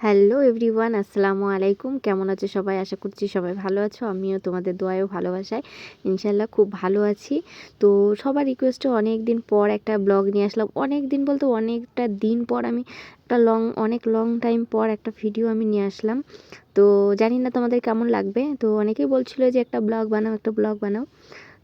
Hello everyone আসসালামু আলাইকুম। কেমন আছো সবাই? আশা করছি সবাই ভালো আছো। আমিও তোমাদের দোয়ায়ও ভালোবাসায়। ইনশাল্লাহ খুব ভালো আছি। তো সবার রিকোয়েস্টে অনেক দিন পর একটা ব্লগ নিয়ে আসলাম। অনেক দিন বলতে অনেকটা দিন পর আমি একটা লং অনেক লং টাইম পর একটা ভিডিও আমি নিয়ে আসলাম। তো জানি না তোমাদের কেমন লাগবে। তো অনেকেই বলছিলো যে একটা ব্লগ বানাও, একটা ব্লগ বানাও।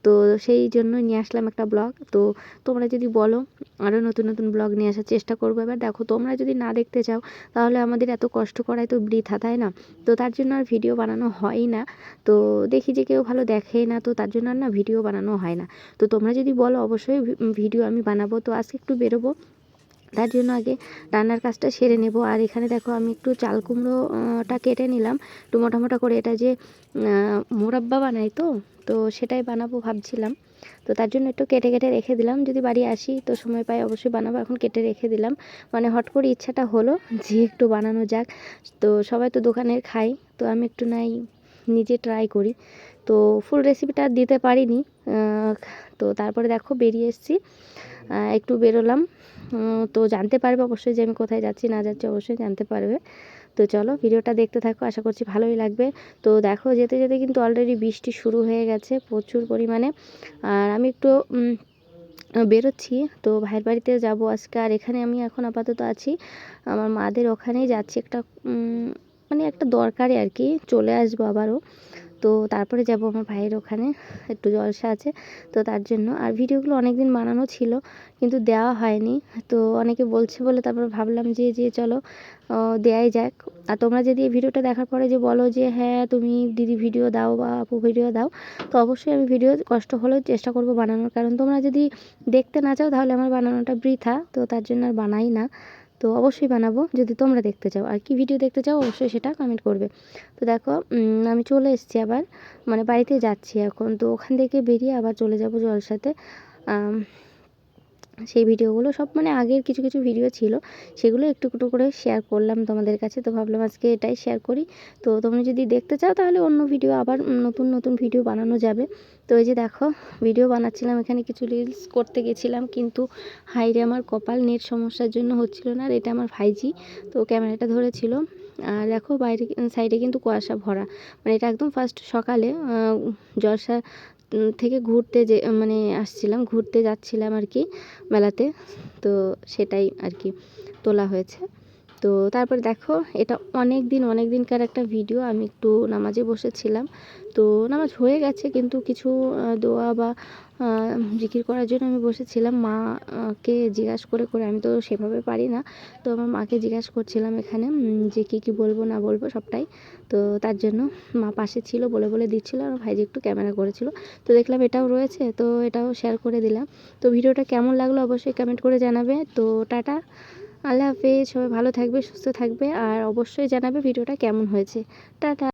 তো সেই জন্য নিয়ে আসলাম একটা ব্লগ। তো তোমরা যদি বলো আরও নতুন নতুন ব্লগ নিয়ে আসার চেষ্টা করব। এবার দেখো, তোমরা যদি না দেখতে চাও, তাহলে আমাদের এত কষ্ট করাই তো বৃথা, তাই না? তো তার জন্য আর ভিডিও বানানো হয় না। তো দেখি যে কেউ ভালো দেখে না, তো তার জন্য আর না ভিডিও বানানো হয় না। তো তোমরা যদি বলো, অবশ্যই ভিডিও আমি বানাবো। তো আজকে একটু বেরোবো। তার জন্য আগে রান্নার কাজটা সেরে নেব। আর এখানে দেখো আমি একটু চাল কুমড়োটা কেটে নিলাম। একটু মোটা মোটা করে এটা যে মোরাব্বা বানাই তো তো সেটাই বানাবো ভাবছিলাম। তো তার জন্য একটু কেটে কেটে রেখে দিলাম। যদি বাড়ি আসি তো সময় পাই অবশ্যই বানাবো। এখন কেটে রেখে দিলাম। মানে হট করে ইচ্ছাটা হলো যে একটু বানানো যাক। তো সবাই তো দোকানের খাই তো আমি একটু নাই, নিজে ট্রাই করি। তো ফুল রেসিপিটা দিতে পারিনি। তো তারপরে দেখো বেরিয়ে এসেছি। একটু বেরোলাম। তো জানতে পারবে অবশ্যই যে আমি কোথায় যাচ্ছি, না যাচ্ছি অবশ্যই জানতে পারবে। তো চলো ভিডিওটা দেখতে থাকো, আশা করছি ভালোই লাগবে। তো দেখো, যেতে যেতে কিন্তু অলরেডি বৃষ্টি শুরু হয়ে গেছে প্রচুর পরিমাণে। আর আমি একটু বেরোচ্ছি। তো ভাইয়ের বাড়িতে যাব আজকে, আর এখানে আমি এখন আপাতত আছি। আমার মাদের ওখানেই যাচ্ছি একটা মানে একটা দরকারে আর কি। চলে আসব আবারও। তো তারপরে যাব আমার ভাইয়ের ওখানে, একটু জলসা আছে, তো তার জন্য। আর ভিডিওগুলো অনেক দিন বানানো ছিল, কিন্তু দেওয়া হয়নি। তো অনেকে বলছে বলে তারপর ভাবলাম যে যে চলো দেয়াই যাক। আর তোমরা যদি এই ভিডিওটা দেখার পরে যে বলো যে হ্যাঁ তুমি দিদি ভিডিও দাও বা আপু ভিডিও দাও, তো অবশ্যই আমি ভিডিও কষ্ট হলেও চেষ্টা করব বানানোর। কারণ তোমরা যদি দেখতে না চাও, তাহলে আমার বানানোটা বৃথা, তো তার জন্য আর বানাই না। তো অবশ্যই বানাবো। যদি তোমরা দেখতে চাও আর কি ভিডিও দেখতে চাও, অবশ্যই সেটা কমেন্ট করবে। তো দেখো আমি চলে এসেছি আবার মানে বাড়িতে যাচ্ছি এখন। তো ওখান থেকে বেরিয়ে আবার চলে যাব জলসাতে। সেই ভিডিওগুলো সব মানে আগের কিছু কিছু ভিডিও ছিল, সেগুলো একটু একটু করে শেয়ার করলাম তোমাদের কাছে। তো ভাবলাম আজকে এটাই শেয়ার করি। তো তোমরা যদি দেখতে চাও তাহলে অন্য ভিডিও আবার নতুন নতুন ভিডিও বানানো যাবে। তো এই যে দেখো, ভিডিও বানাচ্ছিলাম, এখানে কিছু রিলস করতে গেছিলাম, কিন্তু হাইরে আমার কপাল নেট সমস্যার জন্য হচ্ছিল না আর এটা আমার ভাইজি তো ক্যামেরাটা ধরেছিল। আর দেখো বাইরে সাইডে কিন্তু কুয়াশা ভরা। মানে এটা একদম ফার্স্ট সকালে জলসা থেকে ঘুরতে যে মানে আসছিলাম, ঘুরতে যাচ্ছিলাম আর কি মেলাতে। তো সেটাই আর কি তোলা হয়েছে। তো তারপর দেখো, এটা অনেক দিন অনেক দিনকার একটা ভিডিও আমি একটু নামাজে বসেছিলাম। তো নামাজ হয়ে গেছে, কিন্তু কিছু দোয়া বা জিকির করার জন্য আমি বসেছিলাম। মাকে জিজ্ঞাসা করে করে আমি তো সেভাবে পারি না। তো আমার মাকে জিজ্ঞাসা করছিলাম এখানে যে কী কী বলব, না বলব সবটাই। তো তার জন্য মা পাশে ছিল বলে বলে দিচ্ছিল, আর ভাইজি একটু ক্যামেরা করেছিল। তো দেখলাম এটাও রয়েছে, তো এটাও শেয়ার করে দিলাম। তো ভিডিওটা কেমন লাগল অবশ্যই কমেন্ট করে জানাবে। তো টাটা। আল্লাহ হাফেজ সবাই ভালো থাকবে সুস্থ থাকবে আর অবশ্যই জানাবে ভিডিওটা কেমন হয়েছে। টাটা।